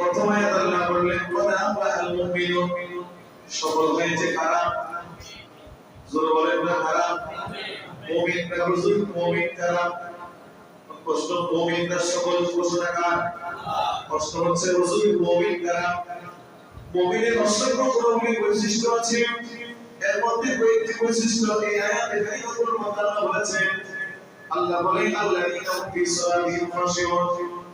প্রথমে আল্লাহ বললেন আল মুমিনুন সফল হয়েছে কারা? না কারা? মুমিন হুজুর মুমিন মুমিনরা সকল হচ্ছে, হুজুর মুমিন মুমিনের অসংখ্য বৈশিষ্ট্য আছে। এর মধ্যে কয়েকটি বৈশিষ্ট্য এই আয়াতে বলেছেন। আল্লাহ বলেন, আল্লাযীনা হুম ফি সালাতিহিম খাশিউন।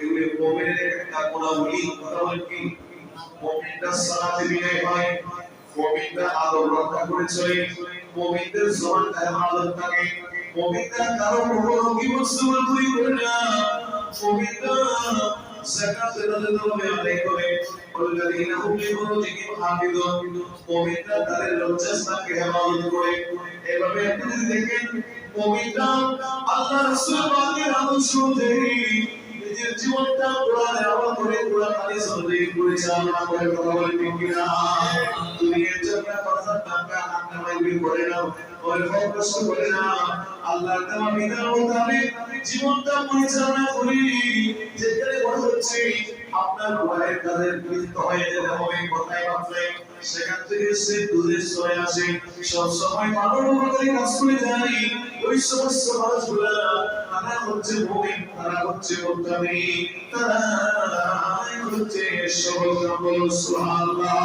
এগুলি মুমিনের একটা গুণাবলী কথা বলেন কি মুমিনটা সালাতে বিনয় হয় মুমিনটা আদব রক্ষা করে চলে মুমিনদের জবানটা হেফাজত থাকে মুমিনরা কারো কখনো কি বস্তু তৈরি করে না মুমিনরা যাকাত যথাযথভাবে আদায় করে والذين هم لفروجهم حافظون মুমিনরা তাদের লজ্জাস্থানকে হেফাজত করে এভাবে আপনি যদি দেখেন মুমিনরা আল্লাহ রাসূল পাকের আদর্শ অনুযায়ী নিজের জীবনটা কোরআনে আমল করে কোরআন হাদিস অনুযায়ী পরিচালনা করে কথা বলে ঠিক কিনা? দুনিয়ার জন্য কথা টাকা হাতে মাইবি করে না ওই ফোকাস করে না আল্লাহর তাআলা বিধান মোতাবেক জীবনটা পরিচালনা করি। হচ্ছে আপনার ওয়াইফ তাদের পীড়িত হয়ে যেতে হবে, কোথায় মাত্রায় সেখান থেকে সে দূরে সরে আসে। সব সময় মানবতারি কাজ করে যায় ওই সমস্ত মানুষগুলা তারা হচ্ছে মুমিন, তারা হচ্ছে মুত্তাকি তারা হচ্ছে সবল সুবহানাল্লাহ।